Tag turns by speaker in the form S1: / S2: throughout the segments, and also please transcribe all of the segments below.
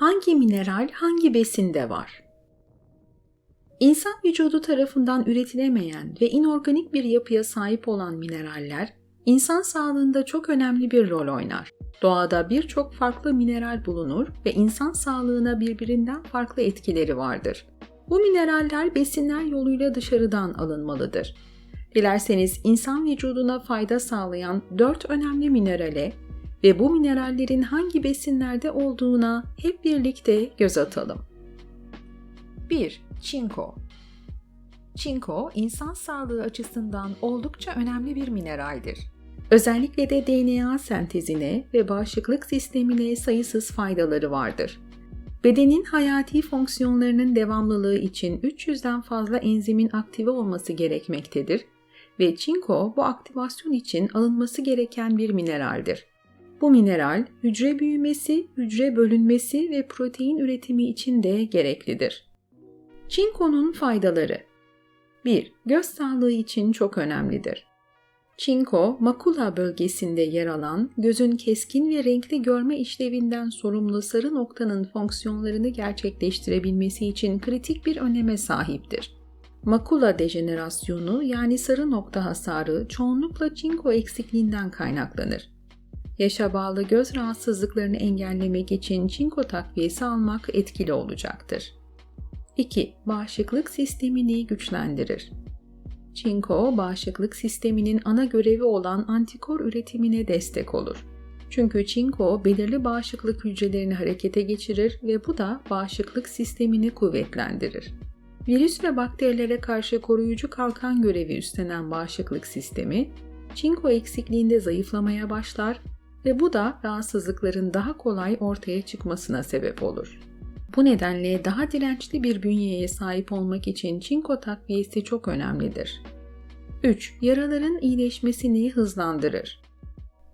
S1: Hangi mineral hangi besinde var? İnsan vücudu tarafından üretilemeyen ve inorganik bir yapıya sahip olan mineraller, insan sağlığında çok önemli bir rol oynar. Doğada birçok farklı mineral bulunur ve insan sağlığına birbirinden farklı etkileri vardır. Bu mineraller besinler yoluyla dışarıdan alınmalıdır. Dilerseniz insan vücuduna fayda sağlayan 4 önemli minerale ve bu minerallerin hangi besinlerde olduğuna hep birlikte göz atalım. 1. Çinko Çinko, insan sağlığı açısından oldukça önemli bir mineraldir. Özellikle de DNA sentezine ve bağışıklık sistemine sayısız faydaları vardır. Bedenin hayati fonksiyonlarının devamlılığı için 300'den fazla enzimin aktive olması gerekmektedir ve çinko bu aktivasyon için alınması gereken bir mineraldir. Bu mineral hücre büyümesi, hücre bölünmesi ve protein üretimi için de gereklidir. Çinko'nun faydaları 1. Göz sağlığı için çok önemlidir. Çinko, makula bölgesinde yer alan, gözün keskin ve renkli görme işlevinden sorumlu sarı noktanın fonksiyonlarını gerçekleştirebilmesi için kritik bir öneme sahiptir. Makula dejenerasyonu yani sarı nokta hasarı çoğunlukla çinko eksikliğinden kaynaklanır. Yaşa bağlı göz rahatsızlıklarını engellemek için çinko takviyesi almak etkili olacaktır. 2. Bağışıklık sistemini güçlendirir. Çinko, bağışıklık sisteminin ana görevi olan antikor üretimine destek olur. Çünkü çinko belirli bağışıklık hücrelerini harekete geçirir ve bu da bağışıklık sistemini kuvvetlendirir. Virüs ve bakterilere karşı koruyucu kalkan görevi üstlenen bağışıklık sistemi, çinko eksikliğinde zayıflamaya başlar ve bu da rahatsızlıkların daha kolay ortaya çıkmasına sebep olur. Bu nedenle daha dirençli bir bünyeye sahip olmak için çinko takviyesi çok önemlidir. 3. Yaraların iyileşmesini hızlandırır.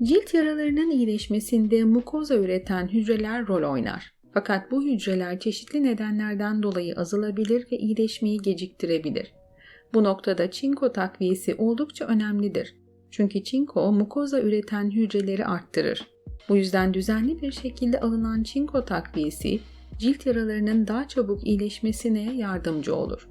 S1: Cilt yaralarının iyileşmesinde mukoza üreten hücreler rol oynar. Fakat bu hücreler çeşitli nedenlerden dolayı azalabilir ve iyileşmeyi geciktirebilir. Bu noktada çinko takviyesi oldukça önemlidir. Çünkü çinko mukoza üreten hücreleri arttırır. Bu yüzden düzenli bir şekilde alınan çinko takviyesi cilt yaralarının daha çabuk iyileşmesine yardımcı olur.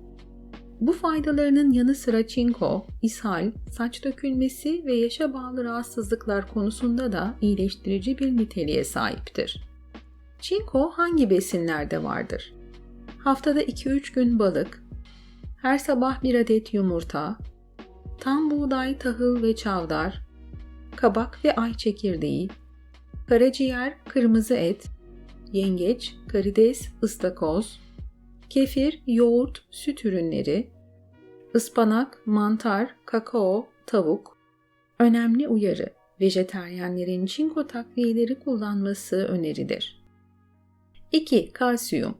S1: Bu faydalarının yanı sıra çinko, ishal, saç dökülmesi ve yaşa bağlı rahatsızlıklar konusunda da iyileştirici bir niteliğe sahiptir. Çinko hangi besinlerde vardır? Haftada 2-3 gün balık, her sabah bir adet yumurta, tam buğday, tahıl ve çavdar, kabak ve ay çekirdeği, karaciğer, kırmızı et, yengeç, karides, ıstakoz, kefir, yoğurt, süt ürünleri, ıspanak, mantar, kakao, tavuk. Önemli uyarı, vejeteryenlerin çinko takviyeleri kullanması önerilir. 2. Kalsiyum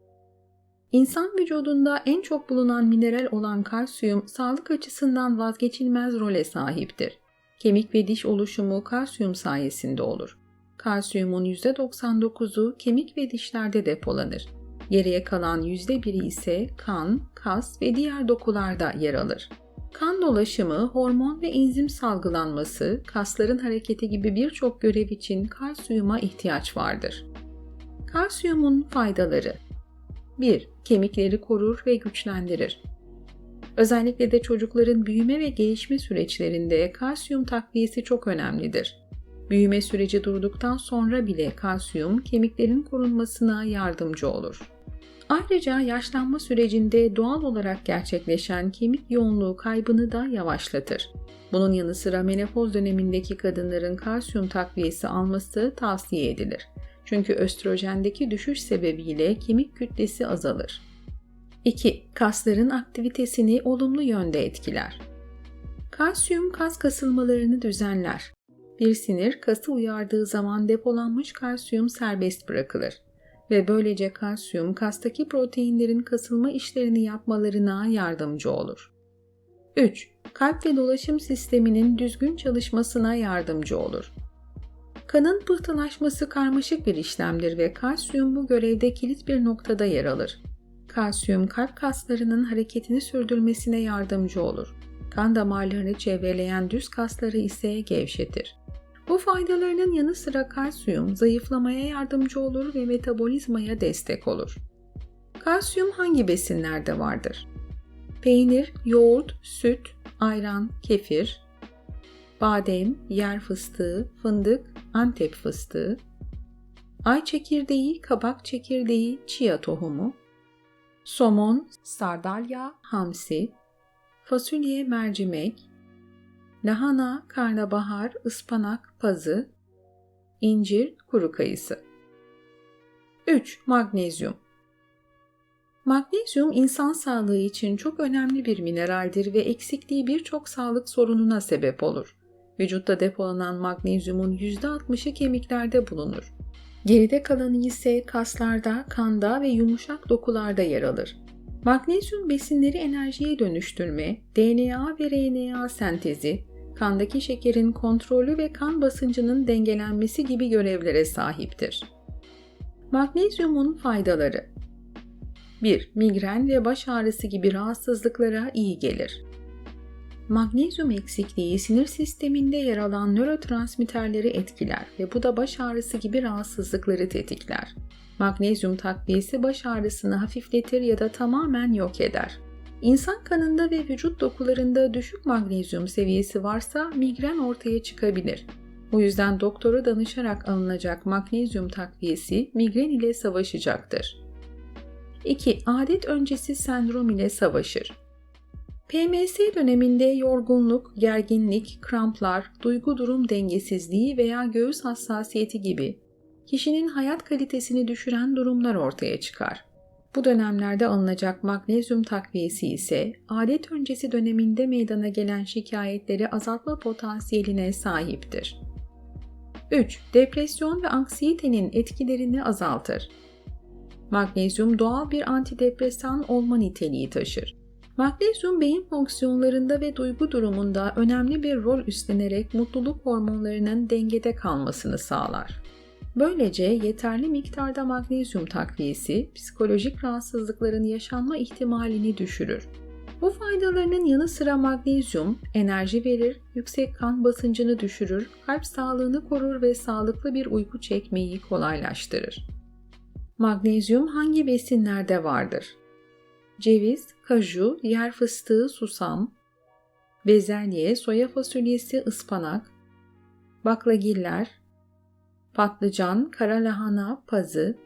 S1: İnsan vücudunda en çok bulunan mineral olan kalsiyum sağlık açısından vazgeçilmez role sahiptir. Kemik ve diş oluşumu kalsiyum sayesinde olur. Kalsiyumun %99'u kemik ve dişlerde depolanır. Geriye kalan %1'i ise kan, kas ve diğer dokularda yer alır. Kan dolaşımı, hormon ve enzim salgılanması, kasların hareketi gibi birçok görev için kalsiyuma ihtiyaç vardır. Kalsiyumun faydaları 1. Kemikleri korur ve güçlendirir. Özellikle de çocukların büyüme ve gelişme süreçlerinde kalsiyum takviyesi çok önemlidir. Büyüme süreci durduktan sonra bile kalsiyum kemiklerin korunmasına yardımcı olur. Ayrıca yaşlanma sürecinde doğal olarak gerçekleşen kemik yoğunluğu kaybını da yavaşlatır. Bunun yanı sıra menopoz dönemindeki kadınların kalsiyum takviyesi alması tavsiye edilir. Çünkü östrojendeki düşüş sebebiyle kemik kütlesi azalır. 2. Kasların aktivitesini olumlu yönde etkiler. Kalsiyum kas kasılmalarını düzenler. Bir sinir kası uyardığı zaman depolanmış kalsiyum serbest bırakılır ve böylece kalsiyum kastaki proteinlerin kasılma işlerini yapmalarına yardımcı olur. 3. Kalp ve dolaşım sisteminin düzgün çalışmasına yardımcı olur. Kanın pıhtılaşması karmaşık bir işlemdir ve kalsiyum bu görevde kilit bir noktada yer alır. Kalsiyum kalp kaslarının hareketini sürdürmesine yardımcı olur. Kan damarlarını çevreleyen düz kasları ise gevşetir. Bu faydalarının yanı sıra kalsiyum zayıflamaya yardımcı olur ve metabolizmaya destek olur. Kalsiyum hangi besinlerde vardır? Peynir, yoğurt, süt, ayran, kefir, badem, yer fıstığı, fındık, antep fıstığı, ay çekirdeği, kabak çekirdeği, chia tohumu, somon, sardalya, hamsi, fasulye, mercimek, lahana, karnabahar, ıspanak, pazı, incir, kuru kayısı. 3. Magnezyum Magnezyum insan sağlığı için çok önemli bir mineraldir ve eksikliği birçok sağlık sorununa sebep olur. Vücutta depolanan magnezyumun %60'ı kemiklerde bulunur. Geride kalanı ise kaslarda, kanda ve yumuşak dokularda yer alır. Magnezyum besinleri enerjiye dönüştürme, DNA ve RNA sentezi, kandaki şekerin kontrolü ve kan basıncının dengelenmesi gibi görevlere sahiptir. Magnezyumun faydaları 1. Migren ve baş ağrısı gibi rahatsızlıklara iyi gelir. Magnezyum eksikliği sinir sisteminde yer alan nörotransmitterleri etkiler ve bu da baş ağrısı gibi rahatsızlıkları tetikler. Magnezyum takviyesi baş ağrısını hafifletir ya da tamamen yok eder. İnsan kanında ve vücut dokularında düşük magnezyum seviyesi varsa migren ortaya çıkabilir. Bu yüzden doktora danışarak alınacak magnezyum takviyesi migren ile savaşacaktır. 2. Adet öncesi sendrom ile savaşır. PMS döneminde yorgunluk, gerginlik, kramplar, duygu durum dengesizliği veya göğüs hassasiyeti gibi kişinin hayat kalitesini düşüren durumlar ortaya çıkar. Bu dönemlerde alınacak magnezyum takviyesi ise adet öncesi döneminde meydana gelen şikayetleri azaltma potansiyeline sahiptir. 3. Depresyon ve anksiyetenin etkilerini azaltır. Magnezyum doğal bir antidepresan olma niteliği taşır. Magnezyum beyin fonksiyonlarında ve duygu durumunda önemli bir rol üstlenerek mutluluk hormonlarının dengede kalmasını sağlar. Böylece yeterli miktarda magnezyum takviyesi psikolojik rahatsızlıkların yaşanma ihtimalini düşürür. Bu faydalarının yanı sıra magnezyum enerji verir, yüksek kan basıncını düşürür, kalp sağlığını korur ve sağlıklı bir uyku çekmeyi kolaylaştırır. Magnezyum hangi besinlerde vardır? Ceviz, kaju, yer fıstığı, susam, bezelye, soya fasulyesi, ıspanak, baklagiller, patlıcan, kara lahana, pazı,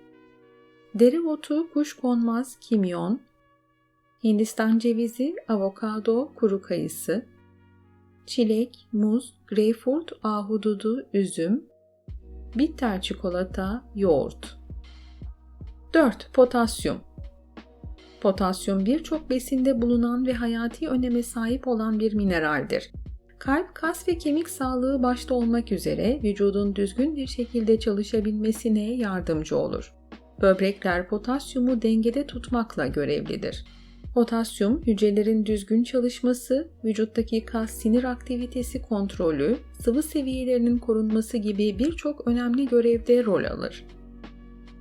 S1: dereotu, kuşkonmaz, kimyon, Hindistan cevizi, avokado, kuru kayısı, çilek, muz, greyfurt, ahududu, üzüm, bitter çikolata, yoğurt. 4. Potasyum Potasyum birçok besinde bulunan ve hayati öneme sahip olan bir mineraldir. Kalp, kas ve kemik sağlığı başta olmak üzere vücudun düzgün bir şekilde çalışabilmesine yardımcı olur. Böbrekler potasyumu dengede tutmakla görevlidir. Potasyum, hücrelerin düzgün çalışması, vücuttaki kas sinir aktivitesi kontrolü, sıvı seviyelerinin korunması gibi birçok önemli görevde rol alır.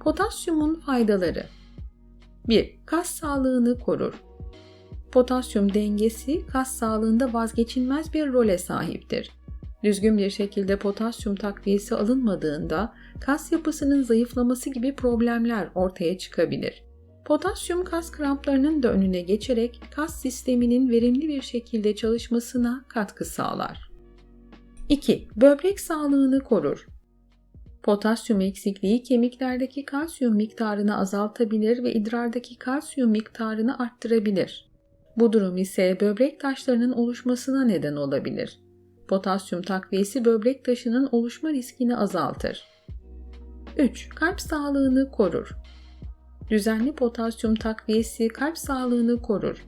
S1: Potasyumun faydaları 1. Kas sağlığını korur. Potasyum dengesi kas sağlığında vazgeçilmez bir role sahiptir. Düzgün bir şekilde potasyum takviyesi alınmadığında kas yapısının zayıflaması gibi problemler ortaya çıkabilir. Potasyum kas kramplarının da önüne geçerek kas sisteminin verimli bir şekilde çalışmasına katkı sağlar. 2. Böbrek sağlığını korur. Potasyum eksikliği kemiklerdeki kalsiyum miktarını azaltabilir ve idrardaki kalsiyum miktarını arttırabilir. Bu durum ise böbrek taşlarının oluşmasına neden olabilir. Potasyum takviyesi böbrek taşının oluşma riskini azaltır. 3. Kalp sağlığını korur. Düzenli potasyum takviyesi kalp sağlığını korur.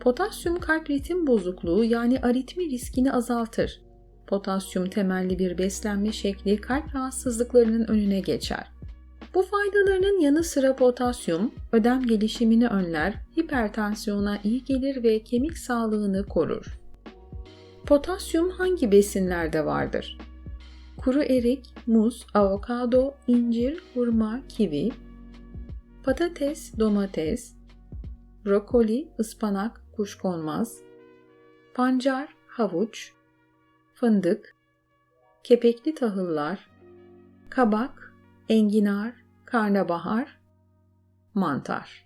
S1: Potasyum kalp ritim bozukluğu yani aritmi riskini azaltır. Potasyum temelli bir beslenme şekli kalp rahatsızlıklarının önüne geçer. Bu faydalarının yanı sıra potasyum ödem gelişimini önler, hipertansiyona iyi gelir ve kemik sağlığını korur. Potasyum hangi besinlerde vardır? Kuru erik, muz, avokado, incir, hurma, kivi, patates, domates, brokoli, ıspanak, kuşkonmaz, pancar, havuç, fındık, kepekli tahıllar, kabak, enginar, karnabahar, mantar.